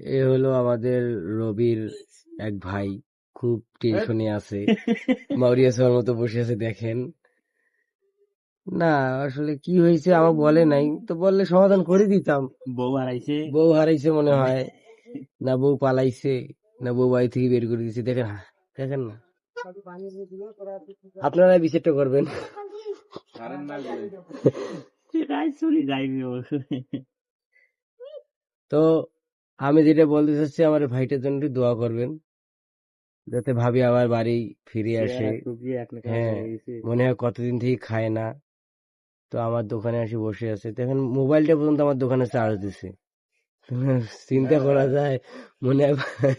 এ হলো আমাদের রবির এক ভাই খুব টেনশনে আছে। মাউরিয়া সবার মতো বসে আছে দেখেন। না আসলে কি হয়েছে আমার বলে নাই তো বললে সমাধান করে দিতাম। বউ হারাইছে। বউ হারাইছে মনে হয়। না বউ পালাইছে না বউ বাড়ি থেকে বের করে দিয়েছে। দেখেন দেখেন না। আপনারা বিচারটা করবেন। তো আমি যেটা বলতে চাচ্ছি আমার ভাইটার জন্য একটু দোয়া করবেন। যাতে ভাবি আবার বাড়ি ফিরে আসে। হ্যাঁ মনে হয় কতদিন থেকে খায় না। তো আমার দোকানে আসি বসে আছে। দেখেন মোবাইলটা পর্যন্ত আমার দোকানে চার্জ দিছে। চিন্তা করা যায় মনে হয়